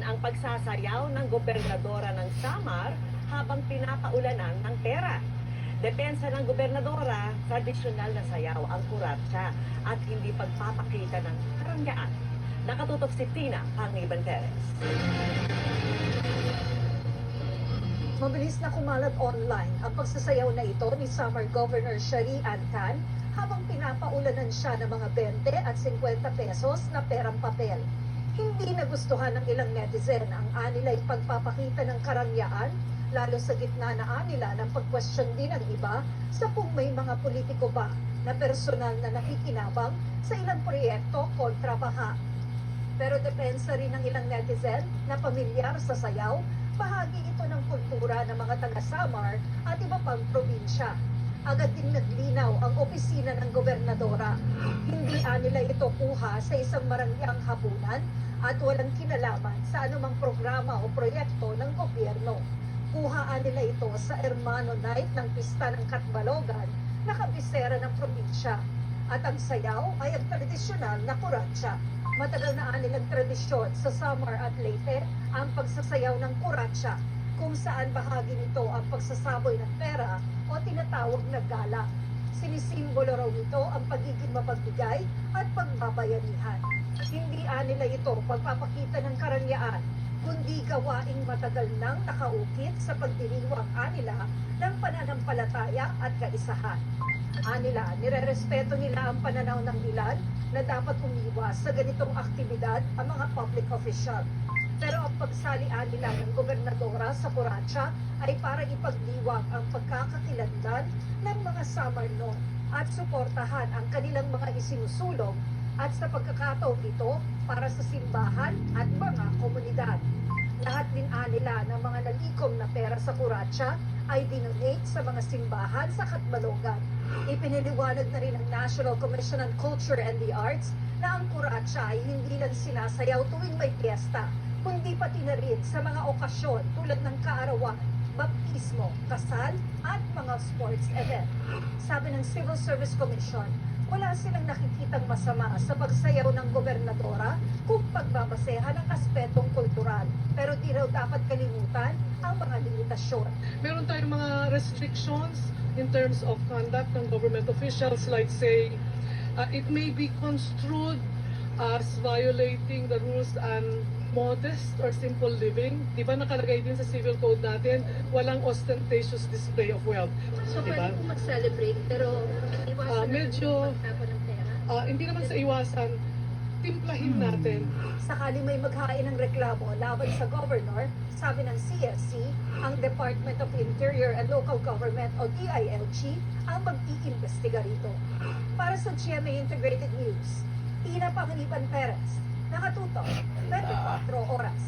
din ang pagsasayaw ng gobernadora ng Samar habang pinapaulanan ng pera. Depensa ng gobernadora, tradisyonal na sayaw ang kuratsa at hindi pagpapakita ng karangyaan. Nakatutok si Tina Pangiban Perez. Mabilis na kumalat online ang pagsasayaw na ito ni Summer Governor Shari Ancan habang pinapaulanan siya ng mga 20 at 50 pesos na perang papel. Hindi nagustuhan ng ilang netizen ang anilay pagpapakita ng karangyaan lalo sa gitna na anila ng pag-question din ng iba sa kung may mga politiko ba na personal na nakikinabang sa ilang proyekto kontra baha. Pero depensa rin ng ilang netizen na pamilyar sa sayaw, bahagi ito ng kultura ng mga taga-Samar at iba pang probinsya. Agad din naglinaw ang opisina ng gobernadora. Hindi nila ito kuha sa isang marangyang hapunan at walang kinalaman sa anumang programa o proyekto ng gobyerno. Kuhaan nila ito sa Hermano Night ng Pista ng Katbalogan na kabisera ng probinsya. At ang sayaw ay ang tradisyonal na kuratsa. Matagal na anilang tradisyon sa Samar at Leyte ang pagsasayaw ng kuratsa kung saan bahagi nito ang pagsasaboy ng pera o tinatawag na gala. Sinisimbolo raw ito ang pagiging mapagbigay at pagbabayanihan. Hindi nila ito pagpapakita ng karangyaan, kundi gawaing matagal nang nakaukit sa pagdiriwang anila ng pananampalataya at kaisahan. Anila, nirerespeto nila ang pananaw ng ilan na dapat umiwas sa ganitong aktibidad ang mga public official. Pero ang pagsalian nila ng gobernadora sa Coracha ay para ipagdiwang ang pagkakakilanlan ng mga Samarno at suportahan ang kanilang mga isinusulong at sa pagkakataon ito para sa simbahan at mga komunidad. Lahat din nila ng mga nalikom na pera sa Coracha ay dinonate sa mga simbahan sa Katbalogan. Ipiniliwanag na rin ng National Commission on Culture and the Arts na ang Coracha ay hindi lang sinasayaw tuwing may piyesta, kundi pati na rin sa mga okasyon tulad ng kaarawan, baptismo, kasal at mga sports event. Sabi ng Civil Service Commission, wala silang nakikitang masama sa pagsayaw ng gobernadora kung pagbabasehan ang aspetong kultural. Pero di raw dapat kalimutan ang mga limitasyon. meron tayong mga restrictions in terms of conduct ng government officials like say uh, it may be construed as violating the rules and modest or simple living. Di ba nakalagay din sa civil code natin, walang ostentatious display of wealth. So, Di ba? pwede po mag-celebrate, pero iwasan Ah, na medyo- ng pera. Ah, hindi naman sa iwasan, timplahin natin. Sakali may maghain ng reklamo laban sa governor, sabi ng CSC, ang Department of Interior and Local Government o DILG ang mag-iimbestiga rito. Para sa GMA Integrated News, Ina Panganiban Perez, nakatutok, 24 oras.